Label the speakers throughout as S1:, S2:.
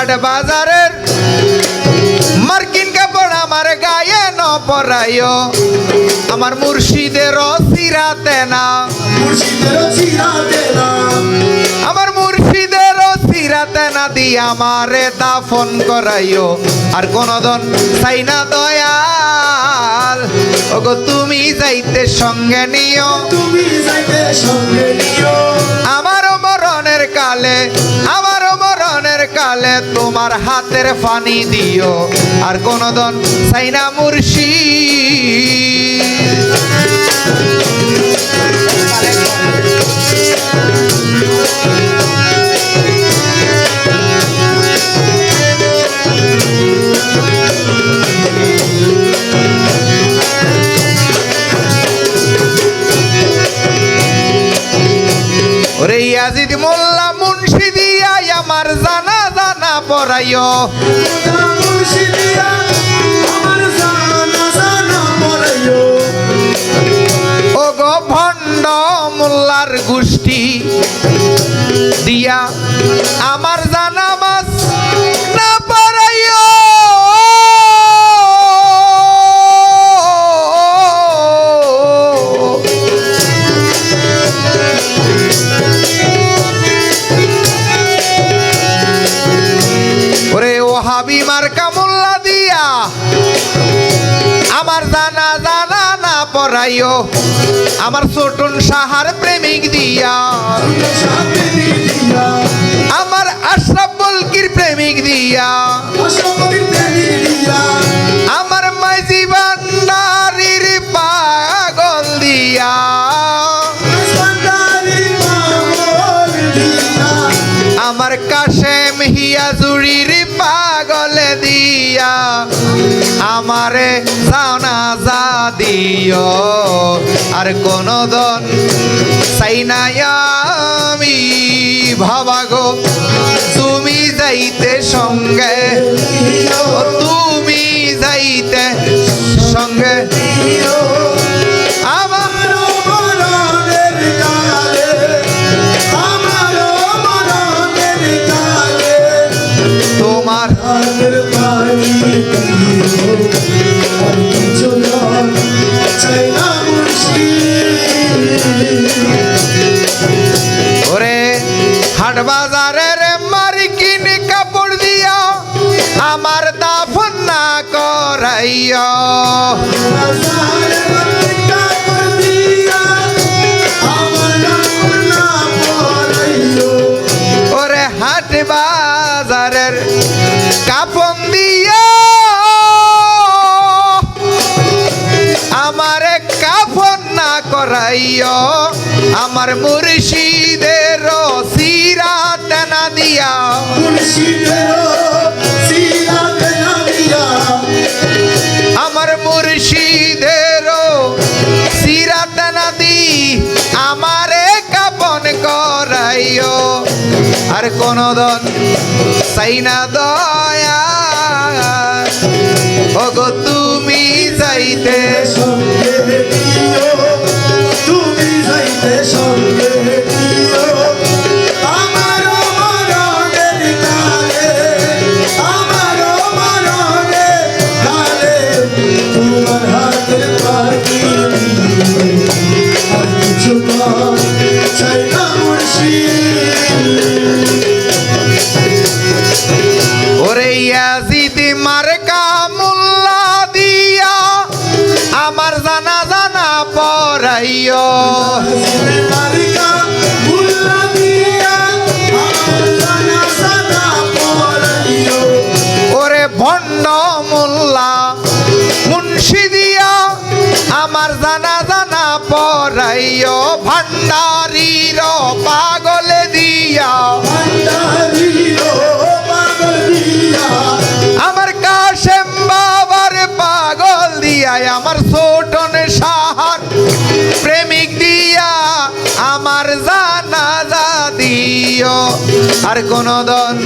S1: হাট বাজারের মার্কিন কাপড় আমার গায়ে ন পরাইও। আমার মুর্শিদের সিরাতে না আমার মুর্শিদের সিরাতে না দি আমারে দাফন করাইও। আর কোনদন চাই না দয়াল। ওগো তুমি যাইতে সঙ্গে নিও।
S2: তুমি যাইতে সঙ্গে নিও।
S1: আমার মরণের কালে আমার মরণের কালে তোমার হাতের ফানি দিও। আর কোনদন সাইনা মুর্শিদ। পড়াইও ও গো ভণ্ড মোল্লার গোষ্ঠী দিয়া আমার জানা মাস না পড়াইও ওরে ও হাবি মার্কা মোল্লা দিয়া। আমার জানা জানা না পড়াইও। আমার ছোটন সাহার প্রেমিক দিয়া। আমার আশরাফ বলকির প্রেমিক দিয়া। আমার মাইজি ভান্ডারির পাগল দিয়া। আমার জুড়ির পাগল দিয়া আমারে সানা যা দিও। আর কোনো দন সাইনায়ামি নাই বাজারের মার্কিন কাপড় দিয়া আমার দাফন না করাইয়া। ওরে হাট বাজারের কাপন দিয়া আমারে কাফন না করাইও আমার মুর্শিদের আমার। মুর্শিদের সিরাত না আমারে কাপন করাইও। আর কোন দন চাই দয়া ইয়াজিদ মার্কা মুল্লা দিয়া আমার জানা জানা পড়াইও। ওরে ভণ্ড মোল্লা মুন্সি দিয়া আমার জানা জানা পড়াইও। ভান্ডারির পাগলে দিয়া দিও আর কোন দন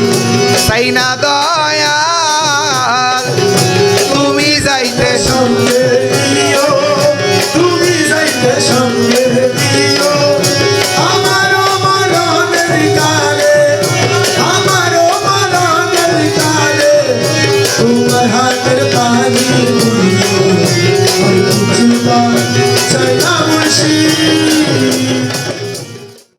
S1: চাই না দয়াল। তুমি যাইতে।
S2: সঙ্গে